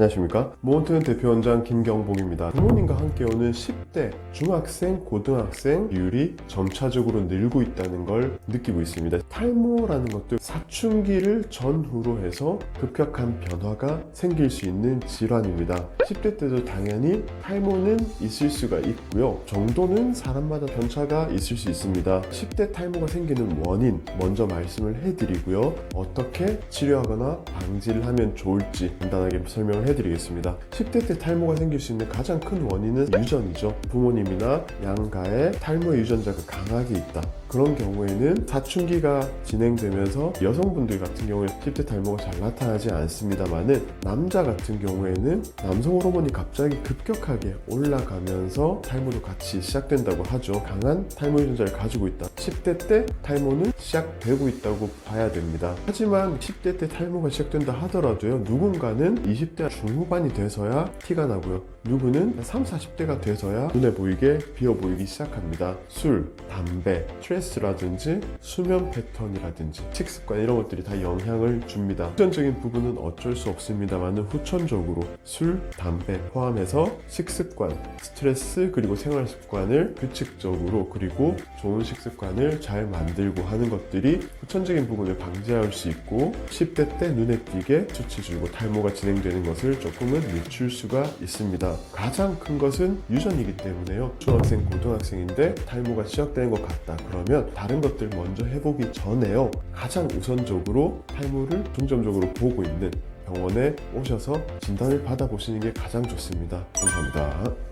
안녕하십니까? 모원트는 대표원장 김경복입니다. 부모님과 함께 오는 10대 중학생 고등학생 비율이 점차적으로 늘고 있다는 걸 느끼고 있습니다. 탈모라는 것도 사춘기를 전후로 해서 급격한 변화가 생길 수 있는 질환입니다. 10대 때도 당연히 탈모는 있을 수가 있고요. 정도는 사람마다 편차가 있을 수 있습니다. 10대 탈모가 생기는 원인 먼저 말씀을 해드리고요. 어떻게 치료하거나 방지를 하면 좋을지 간단하게 설명을 해드리겠습니다. 10대 때 탈모가 생길 수 있는 가장 큰 원인은 유전이죠. 부모님이나 양가에 탈모 유전자가 강하게 있다. 그런 경우에는 사춘기가 진행되면서 여성분들 같은 경우에 10대 탈모가 잘 나타나지 않습니다만은 남자 같은 경우에는 남성 호르몬이 갑자기 급격하게 올라가면서 탈모도 같이 시작된다고 하죠. 강한 탈모 유전자를 가지고 있다. 10대 때 탈모는 시작되고 있다고 봐야 됩니다. 하지만 10대 때 탈모가 시작된다 하더라도요. 누군가는 20대 중후반이 돼서야 티가 나고요. 누구는 3, 40대가 돼서야 눈에 보이게 비어 보이기 시작합니다. 술, 담배, 스트레스라든지 수면 패턴이라든지 식습관 이런 것들이 다 영향을 줍니다. 후천적인 부분은 어쩔 수 없습니다만 후천적으로 술, 담배 포함해서 식습관, 스트레스 그리고 생활 습관을 규칙적으로 그리고 좋은 식습관을 잘 만들고 하는 것 들이 후천적인 부분을 방지할 수 있고 10대 때 눈에 띄게 수치 줄고 탈모가 진행되는 것을 조금은 늦출 수가 있습니다. 가장 큰 것은 유전이기 때문에요. 중학생, 고등학생인데 탈모가 시작되는 것 같다. 그러면 다른 것들 먼저 해보기 전에요. 가장 우선적으로 탈모를 중점적으로 보고 있는 병원에 오셔서 진단을 받아보시는 게 가장 좋습니다. 감사합니다.